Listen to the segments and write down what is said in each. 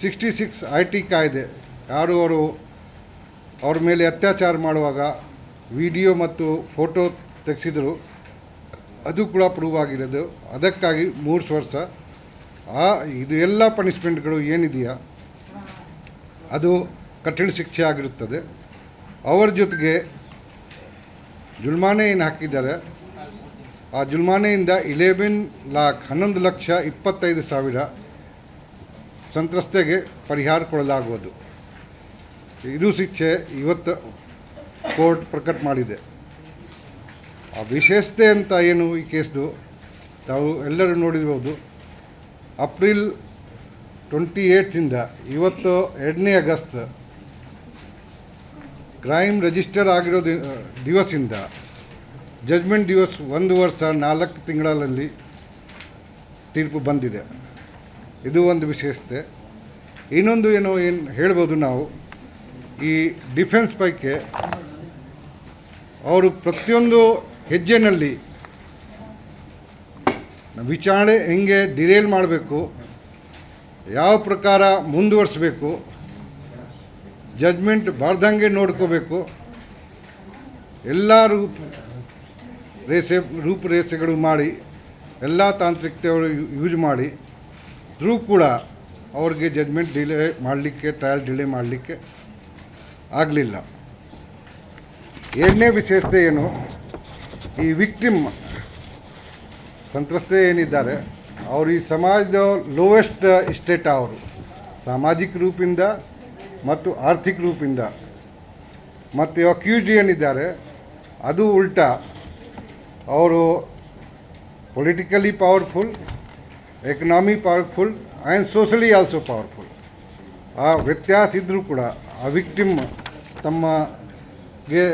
Sixty six I T ಕಾಯ್ದೆ. ಯಾರು ಅವರು ಅವ್ರ ಮೇಲೆ ಅತ್ಯಾಚಾರ ಮಾಡುವಾಗ ವಿಡಿಯೋ ಮತ್ತು ಫೋಟೋ ತೆಗೆಸಿದರು. ಅದು ಕೂಡ ಪ್ರೂವ್ ಆಗಿರೋದು. ಅದಕ್ಕಾಗಿ ಮೂರು ವರ್ಷ. ಆ, ಇದು ಎಲ್ಲ ಪನಿಷ್ಮೆಂಟ್ಗಳು ಏನಿದೆಯಾ? ಅದು ಕಠಿಣ ಶಿಕ್ಷೆ ಆಗಿರುತ್ತದೆ. ಅವರ ಜೊತೆಗೆ ಜುಲ್ಮಾನೆ ಏನು ಹಾಕಿದ್ದಾರೆ? ಆ ಜುಲ್ಮಾನೆಯಿಂದ ಇಲೆವೆನ್ ಲಾಕ್ ಹನ್ನೊಂದು ಲಕ್ಷ ಇಪ್ಪತ್ತೈದು ಸಾವಿರ ಸಂತ್ರಸ್ತೆಗೆ ಪರಿಹಾರ ಕೊಡಲಾಗುವುದು. ಇದು ಶಿಕ್ಷೆ ಇವತ್ತು ಕೋರ್ಟ್ ಪ್ರಕಟ ಮಾಡಿದೆ. ಆ ವಿಶೇಷತೆ ಅಂತ ಏನು ಈ ಕೇಸ್ದು? ತಾವು ಎಲ್ಲರೂ ನೋಡಿರ್ಬೋದು. ಅಪ್ರಿಲ್ ಟ್ವೆಂಟಿ ಏಯ್ಟಿಂದ ಇವತ್ತು ಎರಡನೇ ಆಗಸ್ಟ್ ಕ್ರೈಮ್ ರಿಜಿಸ್ಟರ್ ಆಗಿರೋ ದಿವಸಿಂದ ಜಜ್ಮೆಂಟ್ ದಿವಸ ಒಂದು ವರ್ಷ ನಾಲ್ಕು ತಿಂಗಳಲ್ಲಿ ತೀರ್ಪು ಬಂದಿದೆ. ಇದು ಒಂದು ವಿಶೇಷತೆ. ಇನ್ನೊಂದು ಏನೋ ಏನು ಹೇಳ್ಬೋದು ನಾವು, ಈ ಡಿಫೆನ್ಸ್ ಪೈಕೆ ಅವರು ಪ್ರತಿಯೊಂದು ಹೆಜ್ಜೆನಲ್ಲಿ ವಿಚಾರಣೆ ಹೆಂಗೆ ಡಿರೇಲ್ ಮಾಡಬೇಕು, ಯಾವ ಪ್ರಕಾರ ಮುಂದುವರಿಸಬೇಕು, ಜಜ್ಮೆಂಟ್ ಬಾರ್ದಂಗೆ ನೋಡ್ಕೋಬೇಕು, ಎಲ್ಲ ರೂಪ ರೇಸೆ, ರೂಪರೇಸೆಗಳು ಮಾಡಿ, ಎಲ್ಲ ತಾಂತ್ರಿಕತೆಗಳು ಯೂಸ್ ಮಾಡಿ ದ್ರೂ ಕೂಡ ಅವ್ರಿಗೆ ಜಜ್ಮೆಂಟ್ ಡಿಲೇ ಮಾಡಲಿಕ್ಕೆ ಟ್ರಯಲ್ ಡಿಲೇ ಮಾಡಲಿಕ್ಕೆ ಆಗಲಿಲ್ಲ. ಎರಡನೇ ವಿಶೇಷತೆ ಏನು? ಈ ವಿಕ್ಟಿಮ್ ಸಂತ್ರಸ್ತೆ ಏನಿದ್ದಾರೆ, ಅವರು ಈ ಸಮಾಜದ ಲೋವೆಸ್ಟ್ ಇಸ್ಟೇಟ ಅವರು. ಸಾಮಾಜಿಕ ರೂಪಿಂದ ಮತ್ತು ಆರ್ಥಿಕ ರೂಪಿಂದ. ಮತ್ತು ಅಕ್ಯೂಜ್ ಏನಿದ್ದಾರೆ, ಅದು ಉಲ್ಟಾ. ಅವರು politically powerful economy powerful and socially also powerful ಆ ವ್ಯತ್ಯಾಸ ಇದ್ದರೂ ಕೂಡ ಆ ವಿಕ್ಟಿಮ್ ತಮ್ಮಗೆ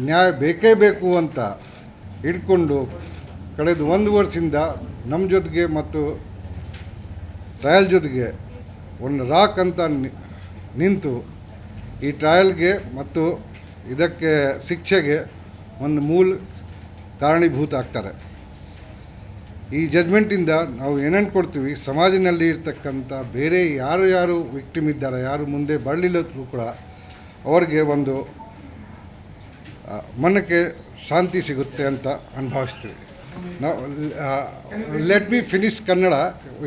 ನ್ಯಾಯ ಬೇಕೇ ಬೇಕು ಅಂತ ಹಿಡ್ಕೊಂಡು ಕಳೆದ ಒಂದು ವರ್ಷದಿಂದ ನಮ್ಮ ಜೊತೆಗೆ ಮತ್ತು ಟ್ರಯಲ್ ಜೊತೆಗೆ ಒಂದು ರಾಕ್ ಅಂತ ನಿಂತು ಈ ಟ್ರಯಲ್ಗೆ ಮತ್ತು ಇದಕ್ಕೆ ಶಿಕ್ಷೆಗೆ ಒಂದು ಮೂಲ ಕಾರಣೀಭೂತ ಆಗ್ತಾರೆ. ಈ ಜಜ್ಮೆಂಟಿಂದ ನಾವು ಏನೇನು ಕೊಡ್ತೀವಿ, ಸಮಾಜದಲ್ಲಿ ಇರ್ತಕ್ಕಂಥ ಬೇರೆ ಯಾರು ಯಾರು ವಿಕ್ಟಿಮ್ ಇದ್ದಾರೆ, ಯಾರು ಮುಂದೆ ಬರಲಿಲ್ಲದ್ರು ಕೂಡ ಅವ್ರಿಗೆ ಒಂದು ಮನಕ್ಕೆ ಶಾಂತಿ ಸಿಗುತ್ತೆ ಅಂತ ಅನುಭವಿಸ್ತೀವಿ. ನಾವು let me finish Kannada.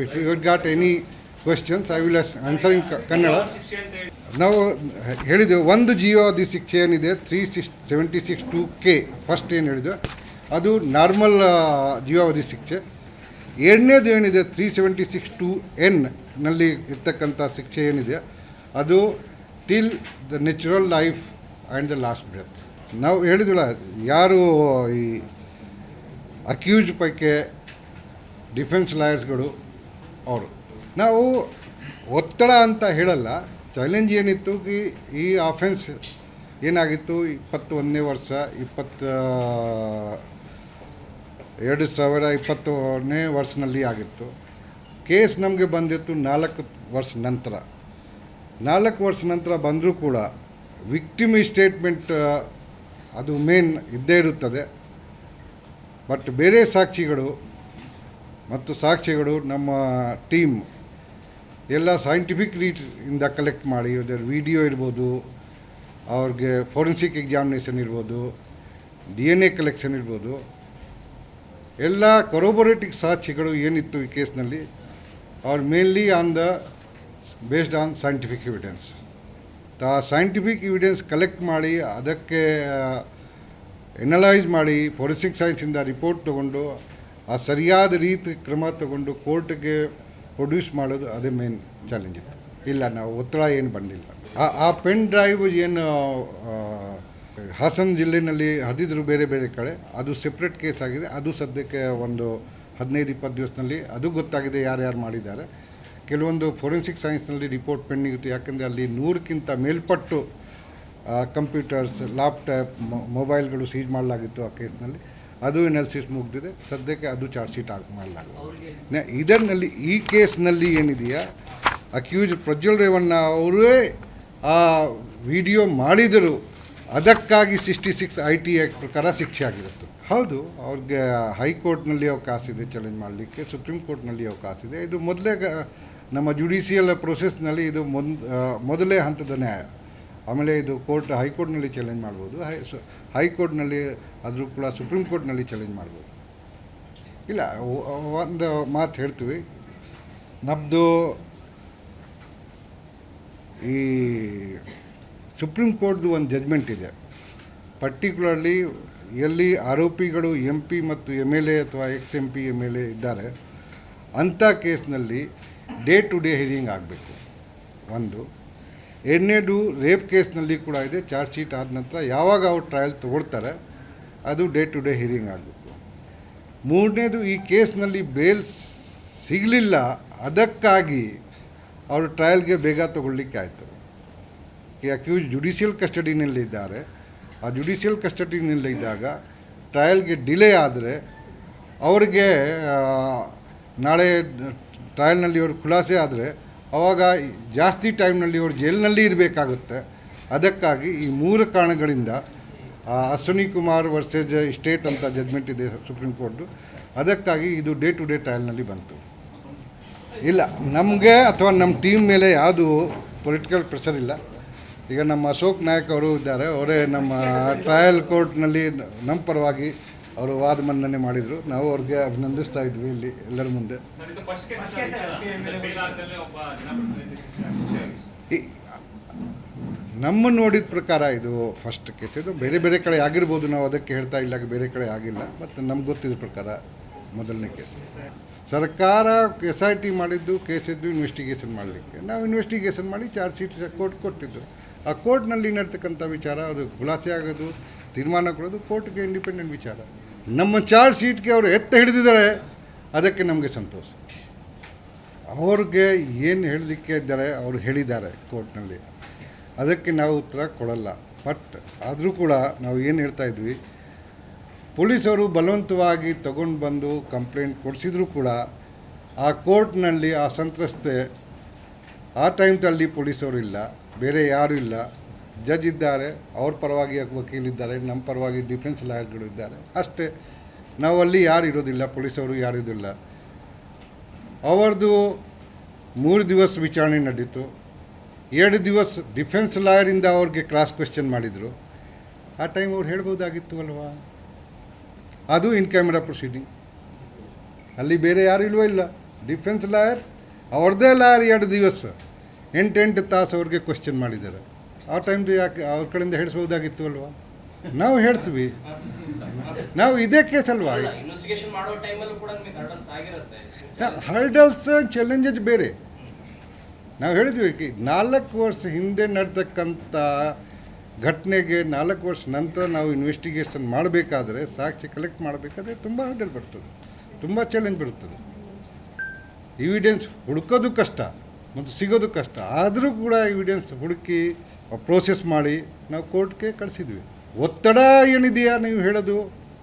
If you got any questions I will answering Kannada. ನಾವು ಹೇಳಿದೆವು ಒಂದು ಜೀವಾವಧಿ ಶಿಕ್ಷೆ ಏನಿದೆ three six seventy six two K first ಏನು ಹೇಳಿದೆ ಅದು ನಾರ್ಮಲ್ ಜೀವಾವಧಿ ಶಿಕ್ಷೆ. ಎರಡನೇದು ಏನಿದೆ ತ್ರೀ ಸೆವೆಂಟಿ ಸಿಕ್ಸ್ ಟು ಎನ್ನಲ್ಲಿ ಇರ್ತಕ್ಕಂಥ ಶಿಕ್ಷೆ ಏನಿದೆ, ಅದು till the natural life and the last breath ನಾವು ಹೇಳಿದಳ ಯಾರು ಈ ಅಕ್ಯೂಸ್ ಪೈಕೆ ಡಿಫೆನ್ಸ್ ಲಾಯರ್ಸ್ಗಳು ಅವರು. ನಾವು ಒತ್ತಡ ಅಂತ ಹೇಳಲ್ಲ ಚಾಲೆಂಜ್ ಏನಿತ್ತು ಕಿ ಈ ಆಫೆನ್ಸ್ ಏನಾಗಿತ್ತು, ಇಪ್ಪತ್ತೊಂದನೇ ವರ್ಷ, ಇಪ್ಪತ್ತ ಎರಡು ಸಾವಿರ ಇಪ್ಪತ್ತನೇ ವರ್ಷನಲ್ಲಿ ಆಗಿತ್ತು. ಕೇಸ್ ನಮಗೆ ಬಂದಿತ್ತು ನಾಲ್ಕು ವರ್ಷ ನಂತರ. ನಾಲ್ಕು ವರ್ಷ ನಂತರ ಬಂದರೂ ಕೂಡ ವಿಕ್ಟಿಮ್ ಸ್ಟೇಟ್ಮೆಂಟ್, ಅದು ಮೇನ್ ಇದ್ದೇ ಇರುತ್ತದೆ. ಬಟ್ ಬೇರೆ ಸಾಕ್ಷಿಗಳು ಮತ್ತು ಸಾಕ್ಷಿಗಳು ನಮ್ಮ ಟೀಮ್ ಎಲ್ಲ ಸೈಂಟಿಫಿಕ್ ಇಂದ ಕಲೆಕ್ಟ್ ಮಾಡಿ ಅದರ ವಿಡಿಯೋ ಇರ್ಬೋದು, ಅವ್ರಿಗೆ ಫೋರೆನ್ಸಿಕ್ ಎಕ್ಸಾಮಿನೇಷನ್ ಇರ್ಬೋದು ಡಿ ಎನ್ ಎ ಕಲೆಕ್ಷನ್ ಇರ್ಬೋದು. ಎಲ್ಲ ಕೊರೋಬೊರೇಟಿಕ್ ಸಾಕ್ಷಿಗಳು ಏನಿತ್ತು ಈ ಕೇಸ್ನಲ್ಲಿ are mainly on the based on scientific evidence ಆ ಸೈಂಟಿಫಿಕ್ ಎವಿಡೆನ್ಸ್ ಕಲೆಕ್ಟ್ ಮಾಡಿ, ಅದಕ್ಕೆ ಎನಲೈಸ್ ಮಾಡಿ ಫೋರೆನ್ಸಿಕ್ ಸೈನ್ಸಿಂದ ರಿಪೋರ್ಟ್ ತೊಗೊಂಡು, ಆ ಸರಿಯಾದ ರೀತಿ ಕ್ರಮ ತಗೊಂಡು ಕೋರ್ಟ್ಗೆ ಪ್ರೊಡ್ಯೂಸ್ ಮಾಡೋದು ಅದೇ ಮೇನ್ ಚಾಲೆಂಜ್ ಇತ್ತು. ಇಲ್ಲ, ನಾವು ಒತ್ತಡ ಏನು ಬಂದಿಲ್ಲ. ಆ- ಪೆನ್ ಡ್ರೈವ್ ಏನು ಹಾಸನ ಜಿಲ್ಲೆಯಲ್ಲಿ ಹರಿದಿದ್ರು ಬೇರೆ ಬೇರೆ ಕಡೆ, ಅದು ಸೆಪ್ರೇಟ್ ಕೇಸ್ ಆಗಿದೆ. ಅದು ಸದ್ಯಕ್ಕೆ ಒಂದು ಹದಿನೈದು, ಇಪ್ಪತ್ತು ದಿವಸದಲ್ಲಿ ಅದು ಗೊತ್ತಾಗಿದೆ ಯಾರ್ಯಾರು ಮಾಡಿದ್ದಾರೆ. ಕೆಲವೊಂದು ಫೋರೆನ್ಸಿಕ್ ಸೈನ್ಸ್ನಲ್ಲಿ ರಿಪೋರ್ಟ್ ಪೆಂಡಿಂಗ್ ಇತ್ತು. ಯಾಕೆಂದರೆ ಅಲ್ಲಿ ನೂರಕ್ಕಿಂತ ಮೇಲ್ಪಟ್ಟು ಕಂಪ್ಯೂಟರ್ಸ್ ಲ್ಯಾಪ್ಟಾಪ್ ಮೊಬೈಲ್ಗಳು ಸೀಜ್ ಮಾಡಲಾಗಿತ್ತು ಆ ಕೇಸ್ನಲ್ಲಿ ಅದು ಎನಾಲಿಸಿಸ್ ಮುಗಿದಿದೆ. ಸದ್ಯಕ್ಕೆ ಅದು ಚಾರ್ಜ್ ಶೀಟ್ ಆಗಿ ಮಾಡಲಾಗಿದೆ ಇದರಲ್ಲಿ ಈ ಕೇಸ್ನಲ್ಲಿ ಏನಿದೆಯಾ? ಅಕ್ಯೂಸ್ ಪ್ರಜ್ವಲ್ ರೇವಣ್ಣ ಅವರೇ ಆ ವಿಡಿಯೋ ಮಾಡಿದರು. ಅದಕ್ಕಾಗಿ sixty six I T act ಪ್ರಕಾರ ಶಿಕ್ಷೆ ಆಗಿರುತ್ತೆ. ಹೌದು. ಅವ್ರಿಗೆ ಹೈಕೋರ್ಟ್ನಲ್ಲಿ ಅವಕಾಶ ಇದೆ ಚಾಲೆಂಜ್ ಮಾಡಲಿಕ್ಕೆ ಸುಪ್ರೀಂ ಕೋರ್ಟ್ನಲ್ಲಿ ಅವಕಾಶ ಇದೆ. ಇದು ಮೊದಲೇ ನಮ್ಮ ಜುಡಿಷಿಯಲ್ ಪ್ರೊಸೆಸ್ನಲ್ಲಿ ಇದು ಮೊದಲೇ ಹಂತದ ನ್ಯಾಯ. ಆಮೇಲೆ ಇದು ಕೋರ್ಟ್ ಹೈಕೋರ್ಟ್ನಲ್ಲಿ ಚಾಲೆಂಜ್ ಮಾಡ್ಬೋದು. ಹೈ ಸ- ಹೈಕೋರ್ಟ್ನಲ್ಲಿ ಆದರೂ ಕೂಡ ಸುಪ್ರೀಂ ಕೋರ್ಟ್ನಲ್ಲಿ ಚಾಲೆಂಜ್ ಮಾಡ್ಬೋದು. ಇಲ್ಲ ಒಂದು ಮಾತು ಹೇಳ್ತೀವಿ. ನಮ್ಮದು ಈ ಸುಪ್ರೀಂ ಕೋರ್ಟ್ದು ಒಂದು ಜಜ್ಮೆಂಟ್ ಇದೆ. ಪರ್ಟಿಕ್ಯುಲರ್ಲಿ ಎಲ್ಲಿ ಆರೋಪಿಗಳು ಎಂ ಪಿ ಮತ್ತು ಎಂ ಎಲ್ ಎ ಅಥವಾ ex M P M L A ಇದ್ದಾರೆ, ಅಂಥ ಕೇಸ್ನಲ್ಲಿ ಡೇ ಟು ಡೇ ಹಿಯರಿಂಗ್ ಆಗಬೇಕು. ಒಂದು. ಎರಡನೇದು ರೇಪ್ ಕೇಸ್ನಲ್ಲಿ ಕೂಡ ಇದೆ ಚಾರ್ಜ್ ಶೀಟ್ ಆದ ನಂತರ ಯಾವಾಗ ಅವ್ರು ಟ್ರಯಲ್ ತೊಗೊಳ್ತಾರೆ, ಅದು ಡೇ ಟು ಡೇ ಹಿಯರಿಂಗ್ ಆಗಬೇಕು. ಮೂರನೇದು, ಈ ಕೇಸ್ನಲ್ಲಿ ಬೇಲ್ ಸಿಗಲಿಲ್ಲ, ಅದಕ್ಕಾಗಿ ಅವರು ಟ್ರಯಲ್ಗೆ ಬೇಗ ತಗೊಳ್ಳಿಕ್ಕೆ ಆಯಿತು. ಈ ಅಕ್ಯೂಸ್ ಜುಡಿಷಿಯಲ್ ಕಸ್ಟಡಿನಲ್ಲಿದ್ದಾರೆ ಆ ಜುಡಿಷಿಯಲ್ ಕಸ್ಟಡಿನಲ್ಲಿದ್ದಾಗ ಟ್ರಯಲ್ಗೆ ಡಿಲೇ ಆದರೆ ಅವ್ರಿಗೆ ನಾಳೆ ಟ್ರಯಲ್ನಲ್ಲಿ ಅವ್ರ ಖುಲಾಸೆ ಆದರೆ ಅವಾಗ ಜಾಸ್ತಿ ಟೈಮ್ನಲ್ಲಿ ಅವ್ರು ಜೈಲಿನಲ್ಲಿ ಇರಬೇಕಾಗುತ್ತೆ. ಅದಕ್ಕಾಗಿ ಈ ಮೂರು ಕಾರಣಗಳಿಂದ ಅಶ್ವಿನಿ ಕುಮಾರ್ ವರ್ಸೆಸ್ ಸ್ಟೇಟ್ ಅಂತ ಜಜ್ಮೆಂಟ್ ಇದೆ ಸುಪ್ರೀಂ ಕೋರ್ಟು ಅದಕ್ಕಾಗಿ ಇದು ಡೇ ಟು ಡೇ ಟ್ರಯಲ್ನಲ್ಲಿ ಬಂತು. ಇಲ್ಲ, ನಮಗೆ ಅಥವಾ ನಮ್ಮ ಟೀಮ್ ಮೇಲೆ ಯಾವುದು ಪೊಲಿಟಿಕಲ್ ಪ್ರೆಷರ್ ಇಲ್ಲ. ಈಗ ನಮ್ಮ ಅಶೋಕ್ ನಾಯಕ್ ಅವರು ಇದ್ದಾರೆ, ಅವರೇ ನಮ್ಮ ಟ್ರಯಲ್ ಕೋರ್ಟ್ನಲ್ಲಿ ನಮ್ಮ ಪರವಾಗಿ ಅವರು ವಾದ ಮನ್ನಣೆ ಮಾಡಿದರು. ನಾವು ಅವ್ರಿಗೆ ಅಭಿನಂದಿಸ್ತಾ ಇದ್ವಿ ಇಲ್ಲಿ ಎಲ್ಲರ ಮುಂದೆ. ನಮ್ಮ ನೋಡಿದ ಪ್ರಕಾರ ಇದು ಫಸ್ಟ್ ಕೇಸ್ ಇದು ಬೇರೆ ಬೇರೆ ಕಡೆ ಆಗಿರ್ಬೋದು, ನಾವು ಅದಕ್ಕೆ ಹೇಳ್ತಾ ಇಲ್ಲ ಬೇರೆ ಕಡೆ ಆಗಿಲ್ಲ ಮತ್ತು ನಮ್ಗೆ ಗೊತ್ತಿದ್ದ ಪ್ರಕಾರ ಮೊದಲನೇ ಕೇಸ್ ಸರ್ಕಾರ ಎಸ್ ಐ ಟಿ ಮಾಡಿದ್ದು ಕೇಸಿದ್ದು ಇನ್ವೆಸ್ಟಿಗೇಷನ್ ಮಾಡಲಿಕ್ಕೆ. ನಾವು ಇನ್ವೆಸ್ಟಿಗೇಷನ್ ಮಾಡಿ ಚಾರ್ಜ್ ಶೀಟ್ ಕೋರ್ಟ್ ಕೊಟ್ಟಿದ್ದು. ಆ ಕೋರ್ಟ್ನಲ್ಲಿ ನಡ್ತಕ್ಕಂಥ ವಿಚಾರ ಅವರು ಖುಲಾಸೆ ಆಗೋದು, ತೀರ್ಮಾನ ಕೊಡೋದು, ಕೋರ್ಟ್ಗೆ ಇಂಡಿಪೆಂಡೆಂಟ್ ವಿಚಾರ. ನಮ್ಮ ಚಾರ್ಜ್ ಶೀಟ್ಗೆ ಅವರು ಎತ್ತ ಹಿಡಿದಿದ್ದಾರೆ, ಅದಕ್ಕೆ ನಮಗೆ ಸಂತೋಷ. ಅವ್ರಿಗೆ ಏನು ಹೇಳಲಿಕ್ಕೆ ಇದ್ದಾರೆ, ಅವರು ಹೇಳಿದ್ದಾರೆ ಕೋರ್ಟ್ನಲ್ಲಿ. ಅದಕ್ಕೆ ನಾವು ಉತ್ತರ ಕೊಡಲ್ಲ. ಬಟ್ ಆದರೂ ಕೂಡ ನಾವು ಏನು ಹೇಳ್ತಾ ಇದ್ವಿ, ಪೊಲೀಸರು ಬಲವಂತವಾಗಿ ತಗೊಂಡು ಬಂದು ಕಂಪ್ಲೇಂಟ್ ಕೊಡಿಸಿದ್ರು ಕೂಡ ಆ ಕೋರ್ಟ್ನಲ್ಲಿ ಆ ಸಂತ್ರಸ್ತೆ ಆ ಟೈಮ್ದಲ್ಲಿ ಪೊಲೀಸರು ಇಲ್ಲ. ಬೇರೆ ಯಾರೂ ಇಲ್ಲ. ಜಜ್ ಇದ್ದಾರೆ, ಅವ್ರ ಪರವಾಗಿ ವಕೀಲಿದ್ದಾರೆ ನಮ್ಮ ಪರವಾಗಿ ಡಿಫೆನ್ಸ್ ಲಾಯರ್ಗಳು ಇದ್ದಾರೆ. ಅಷ್ಟೇ. ನಾವು ಅಲ್ಲಿ ಯಾರು ಇರೋದಿಲ್ಲ, ಪೊಲೀಸವರು ಯಾರು ಇರೋದಿಲ್ಲ ಅವರದು ಮೂರು ದಿವಸ ವಿಚಾರಣೆ ನಡೀತು. ಎರಡು ದಿವಸ ಡಿಫೆನ್ಸ್ ಲಾಯರಿಂದ ಅವ್ರಿಗೆ ಕ್ರಾಸ್ ಕ್ವೆಶ್ಚನ್ ಮಾಡಿದರು. ಆ ಟೈಮ್ ಅವ್ರು ಹೇಳ್ಬೋದಾಗಿತ್ತು ಅಲ್ವಾ? ಅದು ಇನ್ ಕ್ಯಾಮ್ರಾ ಪ್ರೊಸೀಡಿಂಗ್ ಅಲ್ಲಿ ಬೇರೆ ಯಾರು ಇಲ್ವೋ ಇಲ್ಲ. ಡಿಫೆನ್ಸ್ ಲಾಯರ್ ಅವ್ರದ್ದೇ ಲಾಯರ್ ಎರಡು ದಿವಸ. ಎಂಟೆಂಟು ತಾಸು ಅವ್ರಿಗೆ ಕ್ವಶನ್ ಮಾಡಿದ್ದಾರೆ. ಆ ಟೈಮ್ದು ಯಾಕೆ ಅವ್ರ ಕಡೆಯಿಂದ ಹೇಳಿಸ್ಬೋದಾಗಿತ್ತು ಅಲ್ವಾ? ನಾವು ಹೇಳ್ತೀವಿ. ನಾವು ಇದೇ ಕೇಸ್ ಅಲ್ವಾ? ಹರ್ಡಲ್ಸ್ ಚಾಲೆಂಜಸ್ ಬೇರೆ. ನಾವು ಹೇಳಿದ್ವಿ ನಾಲ್ಕು ವರ್ಷ ಹಿಂದೆ ನಡೆತಕ್ಕಂಥ ಘಟನೆಗೆ ನಾಲ್ಕು ವರ್ಷ ನಂತರ ನಾವು ಇನ್ವೆಸ್ಟಿಗೇಷನ್ ಮಾಡಬೇಕಾದ್ರೆ ಸಾಕ್ಷಿ ಕಲೆಕ್ಟ್ ಮಾಡಬೇಕಾದ್ರೆ ತುಂಬ ಹರ್ಡಲ್ ಬರ್ತದೆ. ತುಂಬ ಚಾಲೆಂಜ್ ಬರುತ್ತದೆ ಎವಿಡೆನ್ಸ್ ಹುಡುಕೋದು ಕಷ್ಟ. ಮತ್ತು ಸಿಗೋದು ಕಷ್ಟ. ಆದರೂ ಕೂಡ ಎವಿಡೆನ್ಸ್ ಹುಡುಕಿ ಪ್ರೋಸೆಸ್ ಮಾಡಿ ನಾವು ಕೋರ್ಟ್ಗೆ ಕಳಿಸಿದ್ವಿ. ಒತ್ತಡ ಏನಿದೆಯಾ ನೀವು ಹೇಳೋದು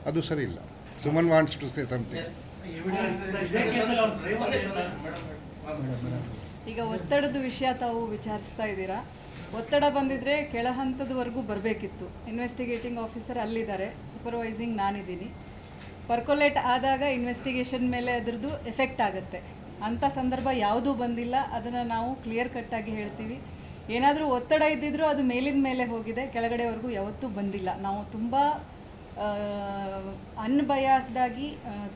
ಅದು ಸರಿ ಇಲ್ಲ Suman wants to say something ಈಗ ಒತ್ತಡದ ವಿಷಯ ತಾವು ವಿಚಾರಿಸ್ತಾ ಇದ್ದೀರಾ? ಒತ್ತಡ ಬಂದಿದ್ರೆ ಕೆಳ ಹಂತದವರೆಗೂ ಬರಬೇಕಿತ್ತು. ಇನ್ವೆಸ್ಟಿಗೇಟಿಂಗ್ ಆಫೀಸರ್ ಅಲ್ಲಿದ್ದಾರೆ. ಸೂಪರ್ವೈಸಿಂಗ್ ನಾನಿದ್ದೀನಿ. ಪರ್ಕೊಲೇಟ್ ಆದಾಗ ಇನ್ವೆಸ್ಟಿಗೇಷನ್ ಮೇಲೆ ಅದರದ್ದು ಎಫೆಕ್ಟ್ ಆಗುತ್ತೆ. ಅಂಥ ಸಂದರ್ಭ ಯಾವುದೂ ಬಂದಿಲ್ಲ. ಅದನ್ನು ನಾವು ಕ್ಲಿಯರ್ ಕಟ್ಟಾಗಿ ಹೇಳ್ತೀವಿ. ಏನಾದರೂ ಒತ್ತಡ ಇದ್ದಿದ್ರೂ ಅದು ಮೇಲಿನ ಮೇಲೆ ಹೋಗಿದೆ. ಕೆಳಗಡೆವರೆಗೂ ಯಾವತ್ತೂ ಬಂದಿಲ್ಲ. ನಾವು ತುಂಬ ಅನ್ಬಯಾಸ್ಡಾಗಿ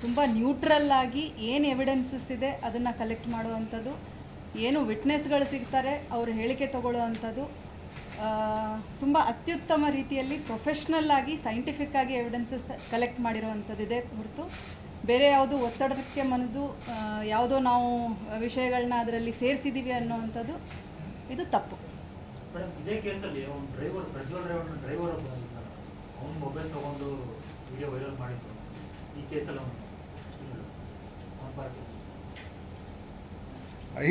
ತುಂಬ ನ್ಯೂಟ್ರಲ್ ಆಗಿ ಏನು ಎವಿಡೆನ್ಸಸ್ ಇದೆ ಅದನ್ನು ಕಲೆಕ್ಟ್ ಮಾಡುವಂಥದ್ದು. ಏನು ವಿಟ್ನೆಸ್ಗಳು ಸಿಗ್ತಾರೆ, ಅವರು ಹೇಳಿಕೆ ತಗೊಳ್ಳುವಂಥದ್ದು. ತುಂಬ ಅತ್ಯುತ್ತಮ ರೀತಿಯಲ್ಲಿ ಪ್ರೊಫೆಷ್ನಲ್ ಆಗಿ ಸೈಂಟಿಫಿಕ್ ಆಗಿ ಎವಿಡೆನ್ಸಸ್ ಕಲೆಕ್ಟ್ ಮಾಡಿರುವಂಥದ್ದಿದೆ ಹೊರತು. ಬೇರೆ ಯಾವುದು ಒತ್ತಡಕ್ಕೆ ಮನದು ಯಾವುದೋ ನಾವು ವಿಷಯಗಳನ್ನ ಅದರಲ್ಲಿ ಸೇರಿಸಿದ್ದೀವಿ ಅನ್ನೋವಂಥದ್ದು ಇದು ತಪ್ಪು. ಮೇಡಮ್ ಇದೇ ಕೇಸಲ್ಲಿ ಅವ್ನು ಡ್ರೈವರ್ ಪ್ರಜ್ವಲ್ ಡ್ರೈವರ್ ಡ್ರೈವರ್ ಒಬ್ಬ ಅವ್ನು ಮೊಬೈಲ್ ತಗೊಂಡು ವಿಡಿಯೋ ವೈರಲ್ ಮಾಡಿದ್ದು ಈ ಕೇಸಲ್ಲಿ ಅವನು ಅವನ ಪಾರ್ಟಿ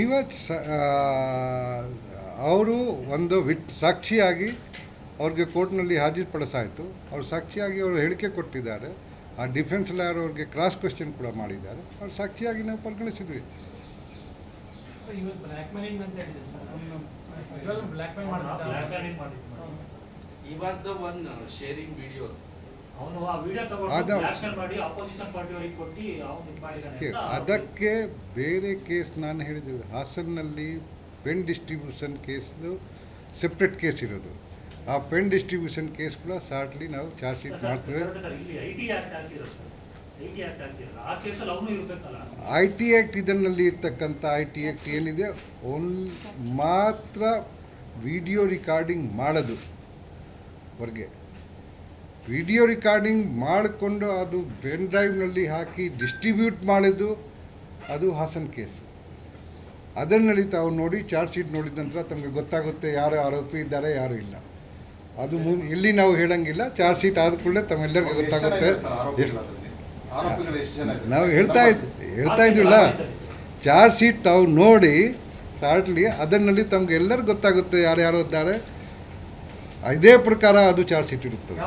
ಐವತ್ತು ಸ ಅವರು ಒಂದು ವಿಟ್ ಸಾಕ್ಷಿಯಾಗಿ ಅವ್ರಿಗೆ ಕೋರ್ಟ್ನಲ್ಲಿ ಹಾಜರುಪಡಿಸಾಯಿತು. ಅವ್ರು ಸಾಕ್ಷಿಯಾಗಿ ಅವರು ಹೇಳಿಕೆ ಕೊಟ್ಟಿದ್ದಾರೆ. ಆ ಡಿಫೆನ್ಸ್ ಲಾಯರ್ ಅವ್ರಿಗೆ ಕ್ರಾಸ್ ಕ್ವೆಶ್ಚನ್ ಕೂಡ ಮಾಡಿದ್ದಾರೆ. ಅವ್ರು ಸಾಕ್ಷಿಯಾಗಿ ನಾವು ಪರಿಗಣಿಸಿದ್ವಿ. ಇದೆ. ಅದಕ್ಕೆ ಬೇರೆ ಕೇಸ್ ನಾನು ಹೇಳಿದ್ವಿ ಹಾಸನ್ನಲ್ಲಿ ಪೆನ್ ಡಿಸ್ಟ್ರಿಬ್ಯೂಷನ್ ಕೇಸ್ದು ಸೆಪ್ರೇಟ್ ಕೇಸ್ ಇರೋದು. ಆ ಪೆನ್ ಡಿಸ್ಟ್ರಿಬ್ಯೂಷನ್ ಕೇಸ್ ಕೂಡ ಶಾರ್ಟ್ಲಿ ನಾವು ಚಾರ್ಜ್ ಶೀಟ್ ಮಾಡ್ತೇವೆ. ಐ ಟಿ ಆ್ಯಕ್ಟ್ ಇದನ್ನಲ್ಲಿ ಇರ್ತಕ್ಕಂಥ ಐ ಟಿ ಆ್ಯಕ್ಟ್ ಏನಿದೆ? ಓನ್ ಮಾತ್ರ ವಿಡಿಯೋ ರಿಕಾರ್ಡಿಂಗ್ ಮಾಡೋದು ಹೊರಗೆ. ವಿಡಿಯೋ ರಿಕಾರ್ಡಿಂಗ್ ಮಾಡಿಕೊಂಡು ಅದು ಪೆನ್ ಡ್ರೈವ್ನಲ್ಲಿ ಹಾಕಿ ಡಿಸ್ಟ್ರಿಬ್ಯೂಟ್ ಮಾಡಿದ್ದು ಅದು ಹಾಸನ್ ಕೇಸ್ ಅದನ್ನಲ್ಲಿ ತಾವು ನೋಡಿ ಚಾರ್ಜ್ ಶೀಟ್ ನೋಡಿದ ನಂತರ ತಮಗೆ ಗೊತ್ತಾಗುತ್ತೆ ಯಾರು ಆರೋಪಿ ಇದ್ದಾರೆ ಯಾರು ಇಲ್ಲ. ಅದು ಮುಂದೆ ಇಲ್ಲಿ ನಾವು ಹೇಳಂಗಿಲ್ಲ ಚಾರ್ಜ್ ಶೀಟ್ ಆದ ಕೂಡಲೇ ತಮ್ಮೆಲ್ಲರಿಗೂ ಗೊತ್ತಾಗುತ್ತೆ? ನಾವು ಹೇಳ್ತಾ ಹೇಳ್ತಾ ಇದ್ದೀವಲ್ಲ ಚಾರ್ಜ್ ಶೀಟ್ ತಾವು ನೋಡಿ ಶಾರ್ಟ್ಲಿ ಅದನ್ನಲ್ಲಿ ತಮ್ಗೆ ಎಲ್ಲರಿಗೂ ಗೊತ್ತಾಗುತ್ತೆ ಯಾರು ಯಾರು ಇದ್ದಾರೆ. ಇದೇ ಪ್ರಕಾರ ಅದು ಚಾರ್ಜ್ ಶೀಟ್ ಇರುತ್ತದೆ.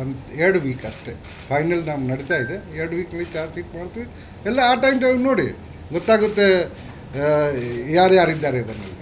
ಒಂದು ಎರಡು ವೀಕ್ ಅಷ್ಟೇ. ಫೈನಲ್ ನಾವು ನಡೀತಾ ಇದೆ. ಎರಡು ವೀಕ್ನಲ್ಲಿ ಚಾರ್ಜ್ ಶೀಟ್ ಮಾಡ್ತೀವಿ. ಎಲ್ಲ ಆ ಟೈಮ್ ಟೈಮ್ ನೋಡಿ ಗೊತ್ತಾಗುತ್ತೆ ಯಾರ್ಯಾರಿದ್ದಾರೆ ಇದರಲ್ಲಿ